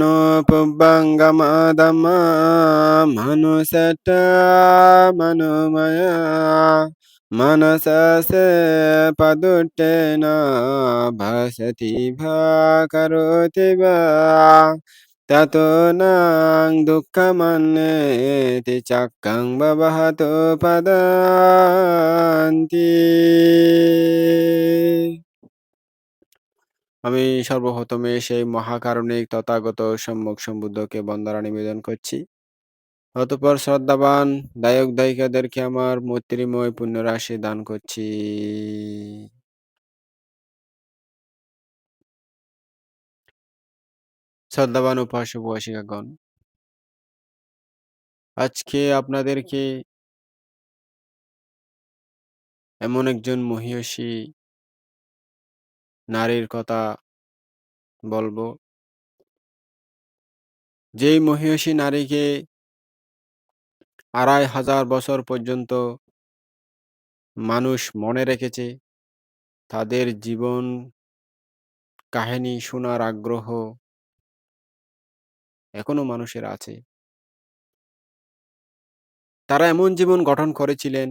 මනෝපුබ්බංගමදම්මා මනුසට මනුමයා මනසස පදුට්ටේන භසතිභා කරෝතිබා තතුනං දුක්ඛමන්නේති චක්කං බබහතු පදන්ති আমি সর্বপ্রথমে সেই মহাকারণিক তথাগত সম্মুখ সম্বুদ্ধকে বন্দনা নিবেদন করছি। অতপর শ্রদ্ধাবান দায়ক দায়িকাদেরকে আমার মৈত্রীময় পুণ্যরাশি দান করছি। শ্রদ্ধাবান উপাসক উপাসিকাগণ আজকে আপনাদেরকে এমন একজন মহিয়সী নারীর কথা বলব। যেই মহিয়সী নারীকে আড়াই হাজার বছর পর্যন্ত মানুষ মনে রেখেছে, তাদের জীবন কাহিনী শোনার আগ্রহ এখনও মানুষের আছে। তারা এমন জীবন গঠন করেছিলেন,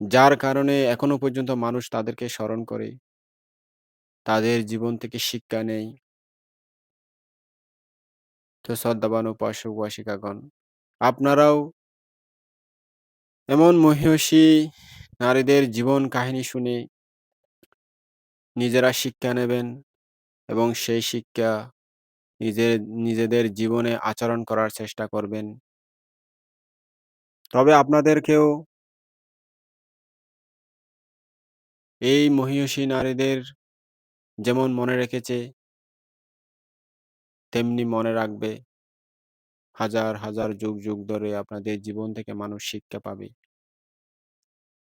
যার কারণে এখনও পর্যন্ত মানুষ তাদেরকে স্মরণ করে। তাদের জীবন থেকে শিক্ষা নেই। তো শ্রদ্ধাবান উপাসক উপাসিকাগণ আপনারাও এমন মহিষী নারীদের জীবন কাহিনী শুনে নিজেরা শিক্ষা নেবেন এবং সেই শিক্ষা নিজের, নিজেদের জীবনে আচরণ করার চেষ্টা করবেন। তবে আপনাদেরকেও এই মহিষী নারীদের যেমন মনে রেখেছে, তেমনি মনে রাখবে। হাজার হাজার যুগ যুগ ধরে আপনাদের জীবন থেকে মানুষ শিক্ষা পাবে।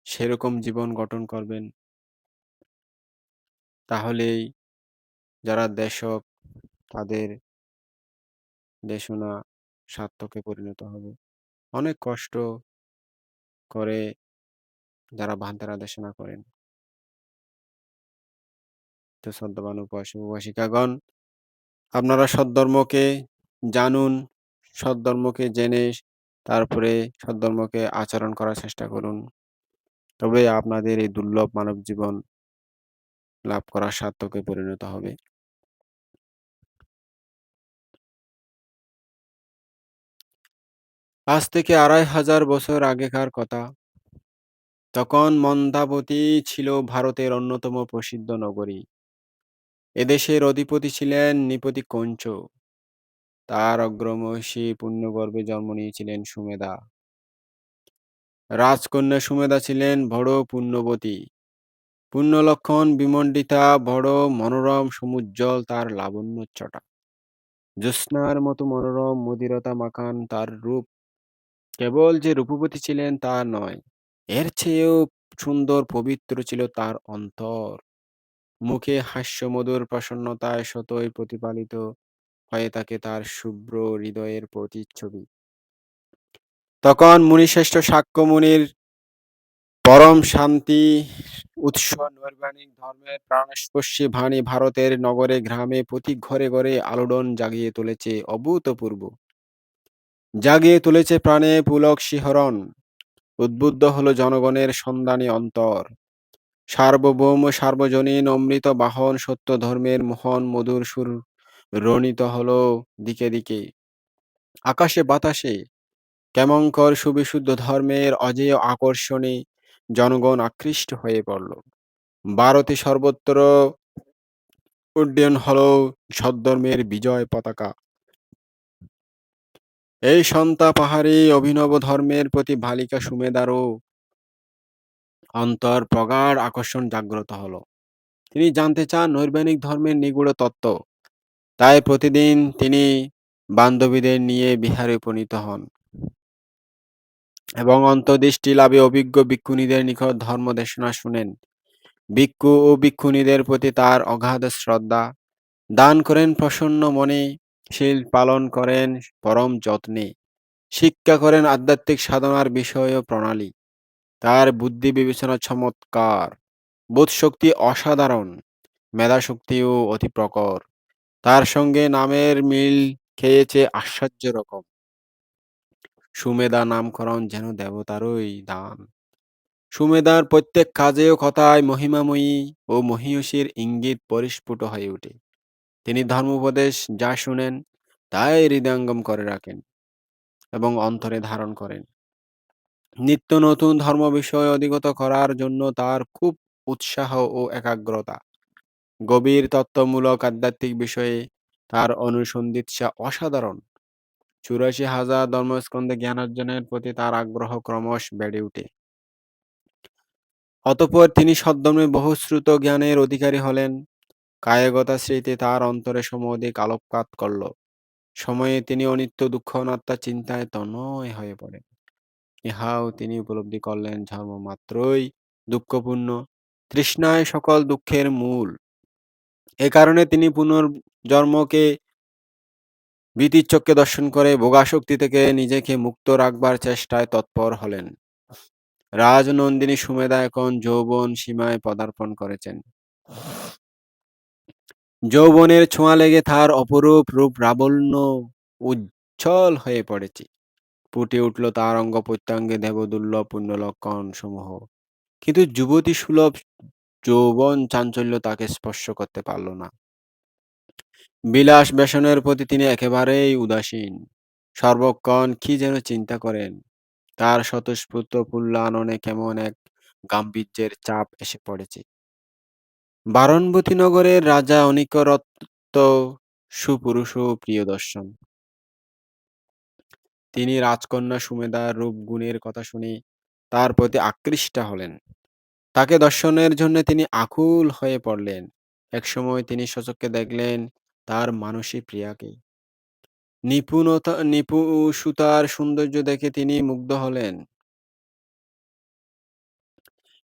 সেরকম জীবন গঠন করবেন। তাহলেই যারা দেশক, তাদের দেশনা সার্থকে পরিণত হবে। অনেক কষ্ট করে যারা দেশনা করেন। শ্রদ্ধাবান উপাসক উপাসিকাগণ আপনারা সদ্ধর্মকে জানুন সদ্ধর্মকে জেনে তারপরে সদ্ধর্মকে আচরণ করার চেষ্টা করুন। তবে আপনাদের এই দুর্লভ মানব জীবন লাভ করার সার্থকে পরিণত হবে। আজ থেকে আড়াই হাজার বছর আগেকার কথা। তখন মন্দাবতী ছিল ভারতের অন্যতম প্রসিদ্ধ নগরী। এদেশের অধিপতি ছিলেন নিপতি কঞ্চ। তার অগ্রমহিষী পুণ্যগর্ভে জন্ম নিয়েছিলেন সুমেধা। রাজকন্যা সুমেধা ছিলেন বড় পুণ্যবতী। পুণ্যলক্ষণ, বিমণ্ডিতা বড় মনোরম, সমুজ্জ্বল, তার লাবণ্যোচ্চটা জ্যোৎস্নার মতো মনোরম মদিরতা মাখান তার রূপ। কেবল যে রূপবতী ছিলেন তা নয়, এর চেয়েও সুন্দর, পবিত্র ছিল তার অন্তর। মুখে হাস্যমধুর প্রসন্নতায় সতই প্রতিপালিত হয়ে থাকে তার শুভ্র হৃদয়ের প্রতিচ্ছবি। তখন মুনিশ্রেষ্ঠ সাক্ষ্য মুনির পরম শান্তি, উৎস, নৈর্বাণিক ধর্মের প্রাণস্পর্শী বাণী ভারতের নগরে, গ্রামে প্রতি ঘরে ঘরে আলোড়ন জাগিয়ে তুলেছে অভূতপূর্ব। জাগিয়ে তুলেছে প্রাণে পুলক শিহরণ, উদ্বুদ্ধ হলো জনগণের সন্ধানী অন্তর। সার্বভৌম, সার্বজনীন অমৃত বাহন সত্য ধর্মের মোহন, মধুর সুর রণিত হলো দিকে দিকে। আকাশে বাতাসে কেমঙ্কর সুবিশুদ্ধ ধর্মের অজেয় আকর্ষণে জনগণ আকৃষ্ট হয়ে পড়ল। ভারতে সর্বত্র উড্ডয়ন হল সদ্ধর্মের বিজয় পতাকা। এই সন্তা পাহাড়ি অভিনব ধর্মের প্রতি বালিকা সুমেদারও অন্তর প্রগাঢ় আকর্ষণ জাগ্রত হলো। তিনি জানতে চান নৈর্বাণিক ধর্মের নিগুড় তত্ত্ব। তাই প্রতিদিন তিনি বান্ধবীদের নিয়ে বিহারে উপনীত হন। এবং অন্তর্দৃষ্টি লাভে অভিজ্ঞ ভিক্ষুণীদের নিকট ধর্ম দেশনা শুনেন। ভিক্ষু ও ভিক্ষুণীদের প্রতি তার অগাধ শ্রদ্ধা। দান করেন প্রসন্ন মনে, শীল পালন করেন পরম যত্নে। শিক্ষা করেন আধ্যাত্মিক সাধনার বিষয় ও প্রণালী। তার বুদ্ধি বিবেচনা চমৎকার বোধশক্তি অসাধারণ, মেধাশক্তিও অতি প্রকর তার সঙ্গে নামের মিল খেয়েছে আশ্চর্য রকম। সুমেধা নামকরণ যেন দেবতারই দান। সুমেধার প্রত্যেক কাজে ও কথায় মহিমাময়ী ও মহীয়সীর ইঙ্গিত পরিস্ফুট হয়ে ওঠে। তিনি ধর্মোপদেশ যা শুনেন, তাই হৃদয়ঙ্গম করে রাখেন এবং অন্তরে ধারণ করেন। নিত্য নতুন ধর্ম বিষয় অধিগত করার জন্য তার খুব উৎসাহ ও একাগ্রতা। গভীর তত্ত্বমূলক আধ্যাত্মিক বিষয়ে তার অনুসন্ধিৎসা অসাধারণ। চুরাশি হাজার ধর্মস্কন্ধে জ্ঞানার্জনের প্রতি তার আগ্রহ ক্রমশ বেড়ে উঠে। অতঃপর তিনি সদ্ধর্মে বহুশ্রুত জ্ঞানের অধিকারী হলেন। কায়গতা স্মৃতি তার অন্তরে সমধিক আলোকপাত করল। সময়ে তিনি অনিত্য দুঃখ অনাত্মা চিন্তায় তন্ময় হয়ে পড়েন। ইহাও তিনি উপলব্ধি করলেন ধর্ম মাত্রই দুঃখপূর্ণ, তৃষ্ণাই সকল দুঃখের মূল। এ কারণে তিনি পুনর্জন্মকে ভীতির চক্ষে দর্শন করে ভোগাসক্তি থেকে নিজেকে মুক্ত রাখবার চেষ্টায় তৎপর হলেন। রাজনন্দিনী সুমেধা এখন যৌবন সীমায় পদার্পণ করেছেন। যৌবনের ছোঁয়া লেগে তার অপরূপ রূপ লাবণ্য উজ্জ্বল হয়ে পড়েছে। ফুটে উঠল তার অঙ্গ-প্রত্যঙ্গে দেবদুর্লভ পুণ্যলক্ষণ সমূহ। কিন্তু যুবতী-সুলভ যৌবন চাঞ্চল্য তাকে স্পর্শ করতে পারল না। বিলাস ব্যসনের প্রতি তিনি একেবারেই উদাসীন। সর্বক্ষণ কি যেন চিন্তা করেন। তার স্বতঃস্ফূর্ত পুল্লাননে কেমন এক গাম্ভীর্যের চাপ এসে পড়েছে। বারণবতী নগরের রাজা অনিকরত্ব সুপুরুষ ও প্রিয়দর্শন। তিনি রাজকন্যা সুমেধার রূপ-গুণের কথা শুনে তার প্রতি আকৃষ্ট হলেন। তাকে দর্শনের জন্য তিনি আকুল হয়ে পড়লেন। একসময় তিনি স্বচক্ষে দেখলেন তার মানসী প্রিয়াকে। নিপুণতা নিপুষতার সৌন্দর্য দেখে তিনি মুগ্ধ হলেন।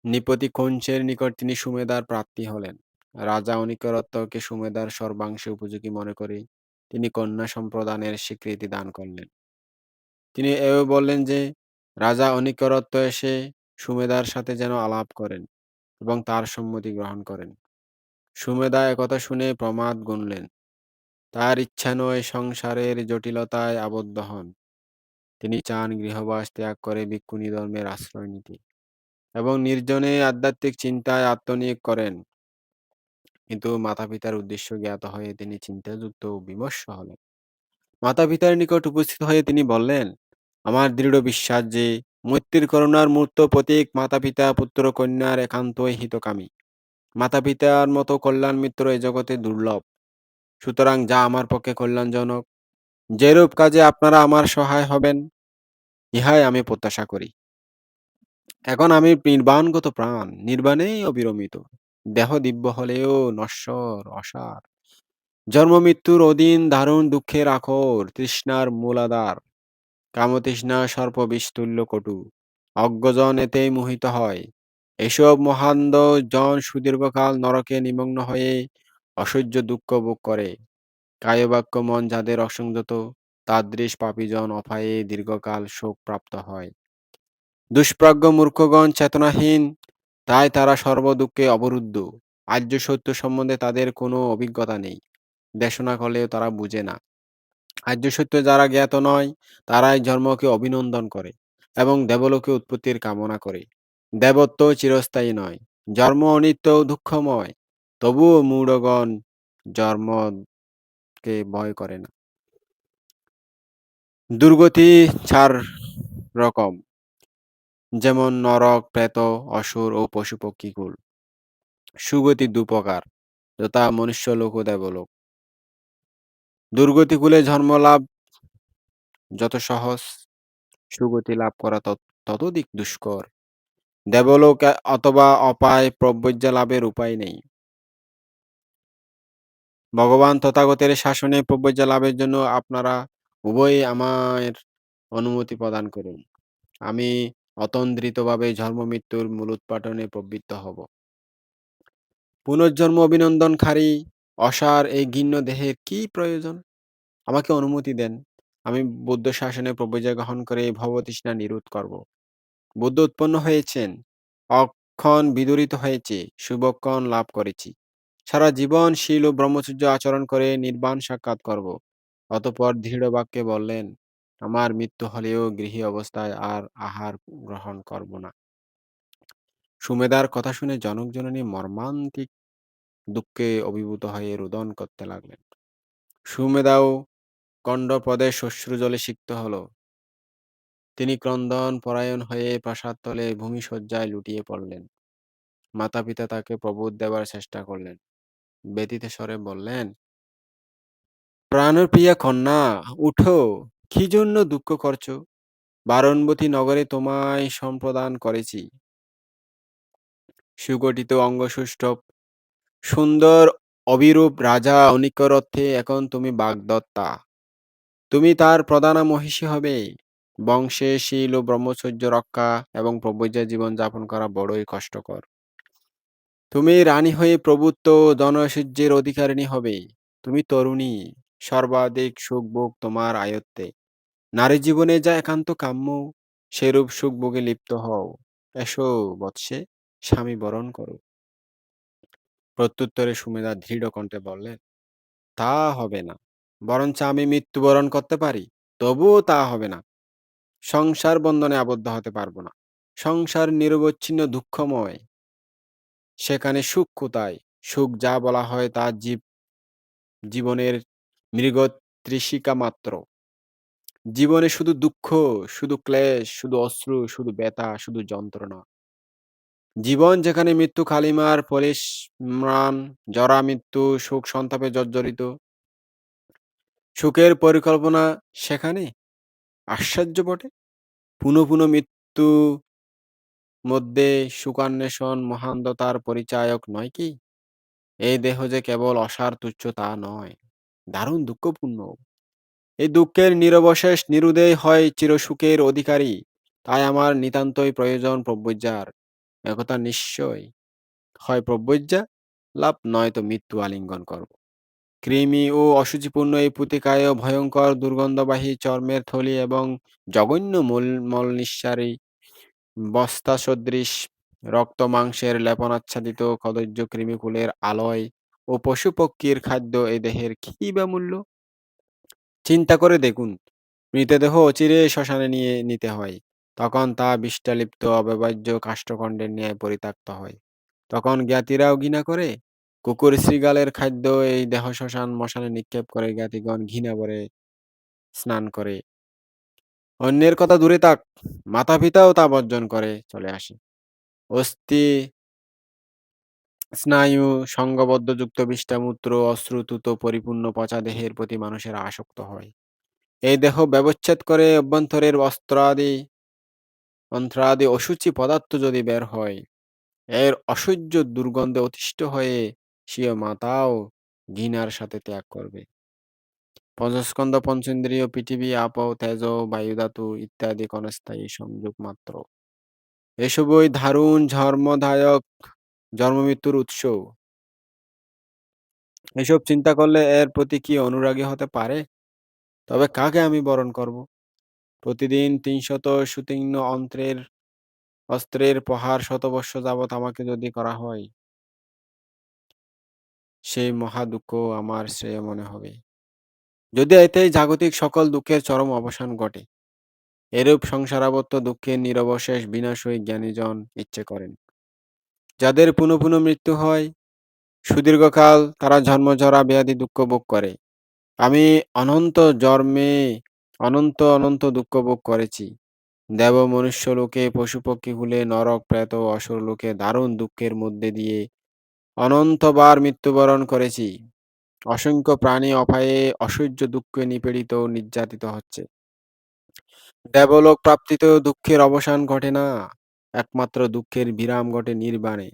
নৃপতি কঞ্চের নিকট তিনি সুমেধার প্রার্থী হলেন। রাজা অনিকরত্বকে সুমেধার সর্বাংশে উপযোগী মনে করে তিনি কন্যা সম্প্রদানের স্বীকৃতি দান করলেন। তিনি এও বললেন যে, রাজা অনিকরত্ব এসে সুমেধার সাথে যেন আলাপ করেন এবং তার সম্মতি গ্রহণ করেন। সুমেধা একথা শুনে প্রমাদ গুনলেন। তার ইচ্ছা নয় সংসারের জটিলতায় আবদ্ধ হন। তিনি চান গৃহবাস ত্যাগ করে ভিক্ষুণী ধর্মের আশ্রয় নিতে এবং নির্জনে আধ্যাত্মিক চিন্তায় আত্মনিয়োগ করেন। কিন্তু মাতা-পিতার উদ্দেশ্য জ্ঞাত হয়ে তিনি চিন্তাযুক্ত ও বিমর্ষ হলেন। মাতা-পিতার নিকট উপস্থিত হয়ে তিনি বললেন, আমার দৃঢ় বিশ্বাস যে, মৈত্রীর করুণার মূর্ত প্রতীক মাতা-পিতা পুত্র-কন্যার একান্তই হিতকামী। মাতা-পিতার মতো কল্যাণ মিত্র এ জগতে দুর্লভ। সুতরাং যা আমার পক্ষে কল্যাণজনক, যেরূপ কাজে আপনারা আমার সহায় হবেন, ইহাই আমি প্রত্যাশা করি। এখন আমি নির্বাণগত প্রাণ, নির্বাণেই অবিরমিত। দেহ দিব্য হলেও নশ্বর, অসার। জন্ম-মৃত্যুর অধীন দারুণ দুঃখের আখর, তৃষ্ণার মূলাধার। কামতৃষ্ণা সর্পবিষতুল্য কটু। অজ্ঞজন এতেই মোহিত হয়। এসব মহান্দ জন সুদীর্ঘকাল নরকে নিমগ্ন হয়ে অসহ্য দুঃখ ভোগ করে। কায়বাক্য মন যাদের অসংযত, তাদৃশ পাপীজন অপায়ে দীর্ঘকাল শোক প্রাপ্ত হয়। দুষ্প্রাজ্ঞ মূর্খগণ চেতনাহীন, তাই তারা সর্বদুঃখে অবরুদ্ধ। আর্য সত্য সম্বন্ধে তাদের কোনো অভিজ্ঞতা নেই। দেশনা করলেও তারা বুঝে না। আর্য সত্য যারা জ্ঞাত নয়, তারাই ধর্মকে অভিনন্দন করে এবং দেবলোকে উৎপত্তির কামনা করে। দেবত্ব চিরস্থায়ী নয়, জন্ম অনিত্য দুঃখময়। তবুও মূঢ়গণ জন্মকে ভয় করে না। দুর্গতি চার রকম, যেমন নরক, প্রেত, অসুর ও পশু-পক্ষীকুল। সুগতি দু'প্রকার, যথা মনুষ্যলোক ও দেবলোক। দুর্গতিকুলে জন্মলাভ যত সহজ, সুগতি লাভ করা ততোধিক দুষ্কর। দেবলোক অথবা অপায় প্রব্রজ্যা লাভের উপায় নেই। ভগবান তথাগতের শাসনে প্রব্রজ্যা লাভের জন্য আপনারা উভয়েই আমার অনুমতি প্রদান করুন। আমি অতন্দ্রিতভাবে জন্ম-মৃত্যুর মূলোৎপাটনে প্রবৃত্ত হব। পুনর্জন্ম অভিনন্দনকারী অসার এই ঘৃণ্য দেহের কি প্রয়োজন? আমাকে অনুমতি দেন, আমি বুদ্ধ শাসনে প্রব্রজ্যা গ্রহণ করে এই ভবতৃষ্ণা নিরোধ করব। বুদ্ধ উৎপন্ন হয়েছেন, অক্ষণ বিদূরিত হয়েছে, শুভক্ষণ লাভ করেছি। সারা জীবন শীল ও ব্রহ্মচর্য আচরণ করে নির্বাণ সাক্ষাৎ করব। অতঃপর দৃঢ় বাক্যে বললেন, আমার মৃত্যু হলেও গৃহী অবস্থায় আর আহার গ্রহণ করব না। সুমেধার কথা শুনে জনক-জননী মর্মান্তিক দুঃখে অভিভূত হয়ে রোদন করতে লাগলেন। সুমেধাও কণ্ঠপদে শ্বশ্রুজলে সিক্ত হল। তিনি ক্রন্দন পরায়ণ হয়ে প্রাসাদ প্রাসাদতলে ভূমিশয্যায় লুটিয়ে পড়লেন। মাতা-পিতা তাকে প্রবোধ দেবার চেষ্টা করলেন। ব্যথিত স্বরে বললেন, প্রাণপ্রিয়া কন্যা, উঠো, কি জন্য দুঃখ করছ? বারণবতী নগরে তোমায় সম্প্রদান করেছি। সুগঠিত অঙ্গসৌষ্ঠব, সুন্দর অবিরূপ রাজা অনিকরত্বে এখন তুমি বাগদত্তা। তুমি তার প্রধানা মহিষী হবে। বংশে শীল ও ব্রহ্মচর্য রক্ষা এবং ব্রহ্মজ্ঞ জীবন যাপন করা বড়ই কষ্টকর। তুমি রানী হয়ে প্রভুত্ব ও ধনৈশ্বর্যের অধিকারিণী হবে। তুমি তরুণী, সর্বাধিক সুখভোগ তোমার আয়ত্তে। নারী জীবনে যা একান্ত কাম্য, সেরূপ সুখভোগে লিপ্ত হও। এসো বৎসে, স্বামী বরণ করো। প্রত্যুত্তরে সুমেধা দৃঢ় কণ্ঠে বললেন, তা হবে না। বরঞ্চ আমি মৃত্যুবরণ করতে পারি, তবুও তা হবে না। সংসার বন্ধনে আবদ্ধ হতে পারব না। সংসার নিরবচ্ছিন্ন দুঃখময়। সেখানে সুখ কোথায়? সুখ যা বলা হয় তা জীব জীবনের মৃগতৃষিকা মাত্র। জীবনে শুধু দুঃখ, শুধু ক্লেশ, শুধু অশ্রু, শুধু ব্যথা, শুধু যন্ত্রণা। জীবন যেখানে মৃত্যু খালিমার কালিমার পলিশম্লান, জরা মৃত্যু, শোক সন্তাপে জর্জরিত। সুখের পরিকল্পনা সেখানে? আশ্চর্য বটে! পুনঃ পুনঃ মৃত্যু মধ্যে সুকান্বেষণ মহান্ততার পরিচায়ক নয় কি? এই দেহ যে কেবল অসার তুচ্ছ তা নয়, দারুণ দুঃখপূর্ণ। এই দুঃখের নিরবশেষ নিরুদয় হয় চিরসুখের অধিকারী। তাই আমার নিতান্তই প্রয়োজন ব্রহ্মজ্ঞার। একথা নিশ্চয়। হয় ব্রহ্মজ্ঞা লাভ নয়তো মৃত্যু আলিঙ্গন করব। কৃমি ও অশুচিপূর্ণ এই পুতিকায় ভয়ঙ্কর দুর্গন্ধবাহী চর্মের থলি এবং জঘন্য মল মলনিঃসারী বস্তাসদৃশ রক্ত-মাংসের লেপনাচ্ছাদিত কদর্য কৃমিকুলের আলয় ও পশুপক্ষীর খাদ্য এ দেহের কী বা মূল্য? চিন্তা করে দেখুন, মৃতদেহ অচিরে শ্মশানে নিয়ে নিতে হয়। তখন তা বিষ্ঠালিপ্ত অব্যবহার্য কাষ্ঠখণ্ডের ন্যায় পরিত্যক্ত হয়। তখন জ্ঞাতিরাও ঘৃণা করে। কুকুর শৃগালের খাদ্য এই দেহ শ্মশান মশানে নিক্ষেপ করে জ্ঞাতিগণ ঘৃণাভরে স্নান করে। অন্যের কথা দূরে থাক, মাতা-পিতাও তা বর্জন করে চলে আসে। অস্থি স্নায়ু সংঘবদ্ধযুক্ত বিষ্ঠামূত্র অশ্রুতুত পরিপূর্ণ পচা দেহের প্রতি মানুষের আসক্ত হয়। এই দেহ ব্যবচ্ছেদ করে অভ্যন্তরের বস্ত্রাদি অন্ত্রাদি অশুচি পদার্থ যদি বের হয়, এর অসহ্য দুর্গন্ধে অতিষ্ঠ হয়ে স্বীয় মাতাও ঘৃণার সাথে ত্যাগ করবে। পঞ্চস্কন্ধ পঞ্চেন্দ্রীয় পৃথিবী আপ তেজ বায়ুধাতু ইত্যাদি ক্ষণস্থায়ী সংযোগ মাত্র। এসবই দারুণ ঝর্মদায়ক জন্মমৃত্যুর উৎস। এসব চিন্তা করলে এর প্রতি কি অনুরাগী হতে পারে? তবে কাকে আমি বরণ করব? প্রতিদিন তিনশত সুতীক্ষ্ণ অন্ত্রের অস্ত্রের প্রহার শতবর্ষ যাবৎ আমাকে যদি করা হয়, সেই মহা দুঃখ আমার শ্রেয় মনে হবে। যদি এতেই জাগতিক সকল দুঃখের চরম অবসান ঘটে। এরূপ সংসারাবর্ত দুঃখের নিরবশেষ বিনাশই জ্ঞানীজন ইচ্ছে করেন। যাদের পুনঃ পুনঃ মৃত্যু হয়, সুদীর্ঘকাল তারা জন্মজরা ব্যাধি দুঃখ ভোগ করে। আমি অনন্ত জন্মে অনন্ত অনন্ত দুঃখ ভোগ করেছি। দেব মনুষ্যলোকে পশুপক্ষীকুলে নরক প্রেত ও অসুরলোকে দারুণ দুঃখের মধ্যে দিয়ে অনন্তবার মৃত্যুবরণ করেছি। অসংখ্য প্রাণী অপায়ে অসহ্য দুঃখে নিপীড়িত নির্যাতিত হচ্ছে। দেবলোক প্রাপ্তিতেও দুঃখের অবসান ঘটে না, একমাত্র দুঃখের বিরাম ঘটে নির্বাণে।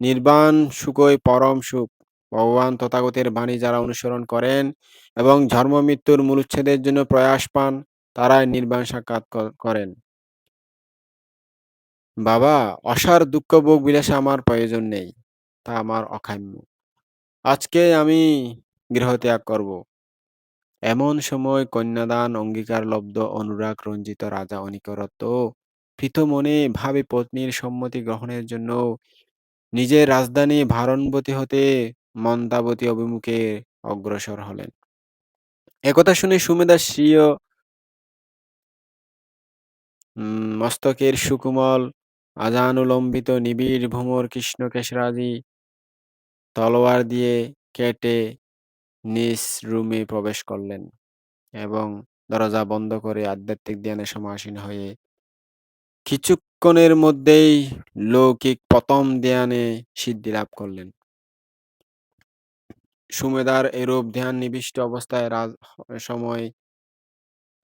নির্বাণ সুখই পরম সুখ। ভগবান তথাগতের বাণী যারা অনুসরণ করেন এবং ধর্ম মৃত্যুর মূলোচ্ছেদের জন্য প্রয়াস পান, তারাই নির্বাণ সাক্ষাৎ করেন। বাবা, অসার দুঃখ ভোগ বিলাসে আমার প্রয়োজন নেই, তা আমার অকাম্য। আজকে আমি গৃহত্যাগ করব। এমন সময় কন্যাদান অঙ্গীকার-লব্ধ অনুরাগ রঞ্জিত রাজা অনিকরত্ব মনে ভাবে পত্নীর সম্মতি গ্রহণের জন্য নিজের রাজধানী ভারণবতী হতে মন্দাবতী অভিমুখে অগ্রসর হলেন। একথা শুনে স্বীয় উম, মস্তকের সুকুমল আজানুলম্বিত নিবিড় ভ্রমর কৃষ্ণকেশরাজি তলোয়ার দিয়ে কেটে নিজ রুমে প্রবেশ করলেন এবং দরজা বন্ধ করে আধ্যাত্মিক ধ্যানে সমাসীন হয়ে কিছুক্ষণের মধ্যেই লৌকিক প্রথম ধ্যানে সিদ্ধি লাভ করলেন। সুমেধার এরূপ ধ্যান নিবিষ্ট অবস্থায় রাজ- সময়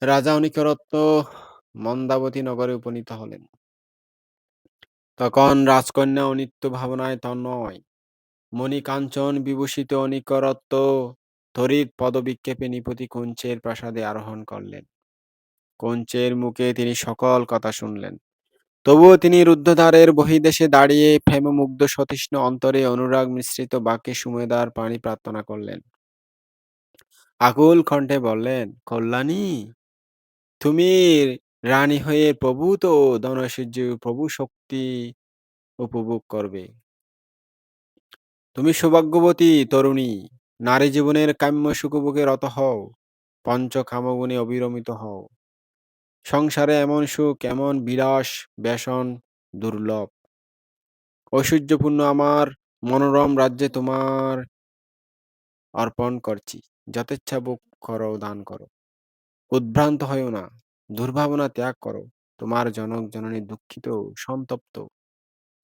রাজা অনিকরত্ব মন্দাবতী নগরে উপনীত হলেন। তখন রাজকন্যা অনিত্য ভাবনায় তন্ময়। মণিকাঞ্চন বিভূষিত অনিকরত্ব তড়িৎ পদবিক্ষেপে নিপতি কুঞ্চের প্রাসাদে আরোহণ করলেন। কুঞ্চের মুখে তিনি সকল কথা শুনলেন। তবুও তিনি রুদ্ধদ্বারের বহিদেশে দাঁড়িয়ে প্রেমমুগ্ধ সতৃষ্ণ অন্তরে অনুরাগ মিশ্রিত বাক্যে সুমেদার পানি প্রার্থনা করলেন। আকুল কণ্ঠে বললেন, কল্যাণী, তুমি রানী হয়ে প্রভু তো ধনৈশ্বর্য প্রভু শক্তি উপভোগ করবে। তুমি সৌভাগ্যবতী তরুণী, নারী জীবনের কাম্য সুখভোগে রত হও পঞ্চ কামগুণে অবিরমিত হও। সংসারে এমন সুখ, এমন বিলাস ব্যসন দুর্লভ। ঐশ্বর্যপূর্ণ আমার মনোরম রাজ্যে তোমার অর্পণ করছি। যথেচ্ছা ভোগ করো, দান করো। উদ্ভ্রান্ত হইও না, দুর্ভাবনা ত্যাগ করো। তোমার জনক, জননী দুঃখিত, সন্তপ্ত।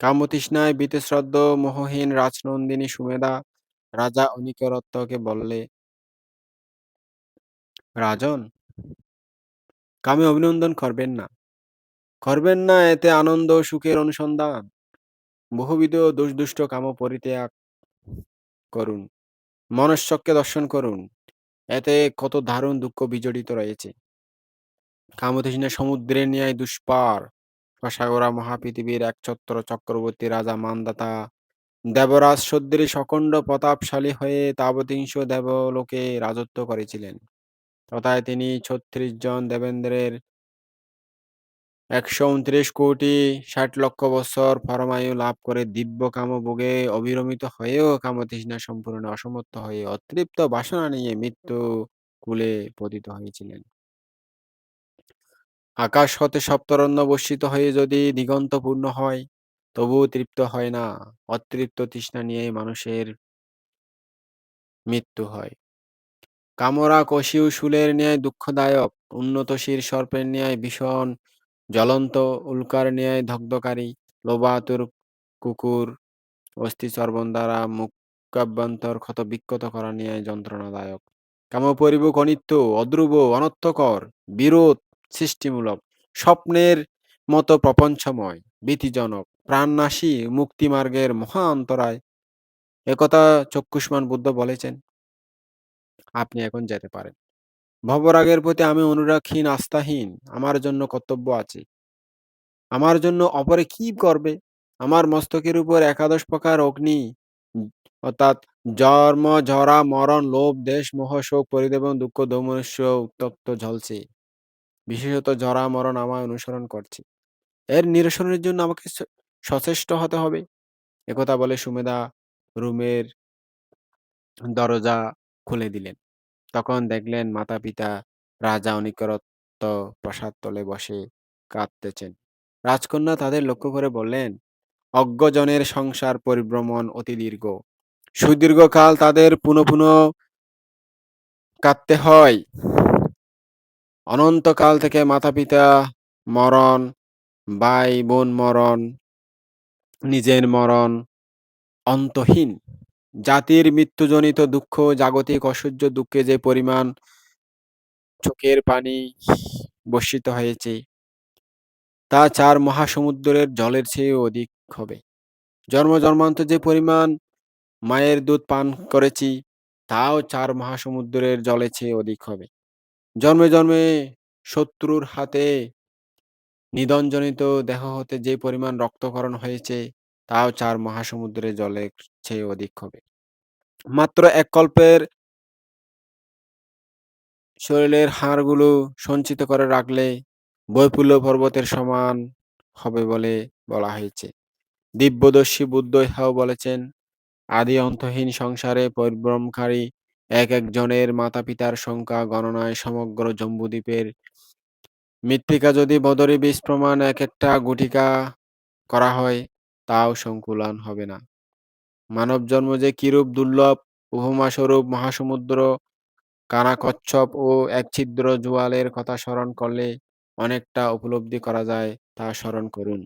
কামতৃষ্ণায় বীতশ্রদ্ধ মোহহীন রাজনন্দিনী সুমেধা। রাজা অনিকরত্বকে বললে, রাজন কামে অভিনন্দন করবেন না। করবেন না, এতে আনন্দ, সুখের অনুসন্ধান, বহুবিধ দুষ্দুষ্ট কাম পরিত্যাগ করুন মনুষ্যকে দর্শন করুন, এতে কত দারুণ দুঃখ বিজড়িত রয়েছে। কামতৃষ্ণা সমুদ্রের ন্যায় দুষ্পার সাগরা মহাপৃথিবীর একছত্র চক্রবর্তী রাজা মানদাতা, দেবরাজ সদ্যের সকণ্ড প্রতাপশালী হয়ে তাবতিংশ দেবলোকে রাজত্ব করেছিলেন। তথায় তিনি ছত্রিশ জন দেবেন্দ্রের একশো উনত্রিশ কোটি ষাট লক্ষ বছর পরমায়ু লাভ করে দিব্য কামভোগে অবিরমিত হয়েও কামতৃষ্ণা সম্পূর্ণ অসমর্থ হয়ে অতৃপ্ত বাসনা নিয়ে মৃত্যু কুলে পতিত হয়েছিলেন। আকাশ হতে সপ্তরণ্য বর্ষিত হয়ে যদি দিগন্ত পূর্ণ হয়, তবুও তৃপ্ত হয় না। অতৃপ্ত তৃষ্ণা নিয়ে মানুষের মৃত্যু হয়। কামরা কষিউ শুলের ন্যায় দুঃখদায়ক উন্নতশীর সর্পের ন্যায় ভীষণ, জ্বলন্ত উল্কার ন্যায় দগ্ধকারী লোবাতুর কুকুর, অস্থি চর্বণ দ্বারা মুখাভ্যন্তর ক্ষত বিক্ষত করা ন্যায় যন্ত্রণাদায়ক। কামপরিভোগ অনিত্য অধ্রুব অনর্থকর, বিরোধ সৃষ্টিমূলক, স্বপ্নের মতো প্রপঞ্চময়, ভীতিজনক, প্রাণনাশী, মুক্তিমার্গের মহা অন্তরায় একথা চক্ষুষ্মান বুদ্ধ বলেছেন। আপনি এখন যেতে পারেন। ভবরাগের প্রতি আমি অনুরাগহীন, আস্থাহীন, আমার জন্য কর্তব্য আছে। আমার জন্য অপরে কি করবে? আমার মস্তকের উপর একাদশ প্রকার অগ্নি, অর্থাৎ জন্ম জরা মরণ, লোভ, দেশ, মোহ, শোক পরিদেবন দুঃখ দৌমনুষ্য উত্তপ্ত ঝলছে বিশেষত জরা মরণ আমায় অনুসরণ করছে। এর নিরসনের জন্য আমাকে সচেষ্ট হতে হবে। একথা বলে সুমেধা রুমের দরজা খুলে দিলেন। তখন দেখলেন মাতা পিতা রাজা অনিকরত্ব প্রাসাদ তলে বসে কাঁদতেছেন। রাজকন্যা তাদের লক্ষ্য করে বললেন, অজ্ঞজনের সংসার পরিভ্রমণ অতি দীর্ঘ। সুদীর্ঘকাল তাদের পুনঃ পুনঃ কাঁদতে হয়। অনন্তকাল থেকে মাতা পিতা মরণ ভাই বোন মরণ, নিজের মরণ অন্তহীন। জাতির মৃত্যুজনিত দুঃখ, জাগতিক অসহ্য দুঃখে যে পরিমাণ চোখের পানি বর্ষিত হয়েছে, তা চার মহাসমুদ্রের জলের চেয়েও অধিক হবে। জন্ম জন্মান্ত যে পরিমাণ মায়ের দুধ পান করেছি, তাও চার মহাসমুদ্রের জলের চেয়ে অধিক হবে। জন্মে জন্মে শত্রুর হাতে নিধনজনিত দেহ হতে যে পরিমাণ রক্তকরণ হয়েছে, তাও চার মহাসমুদ্রের জলের চেয়ে অধিক হবে মাত্র এক কল্পের শরীরের হাড়গুলো সঞ্চিত করে রাখলে বৈপুল্য পর্বতের সমান হবে বলে বলা হয়েছে দিব্যদর্শী বুদ্ধ ইহাও বলেছেন আদি অন্তহীন সংসারে পরিভ্রমকারী এক একজনের মাতা-পিতার সংখ্যা গণনায় সমগ্র জম্বুদ্বীপের মৃত্তিকা যদি বদরে বীজ প্রমাণ এক একটা গুটিকা করা হয়, তাও সংকুলান হবে না। মানবজন্ম যে কিরূপ দুর্লভ, উপমাস্বরূপ মহাসমুদ্র, কানা কচ্ছপ ও এক ছিদ্র জোয়ালের কথা স্মরণ করলে অনেকটা উপলব্ধি করা যায়, তা স্মরণ করুন।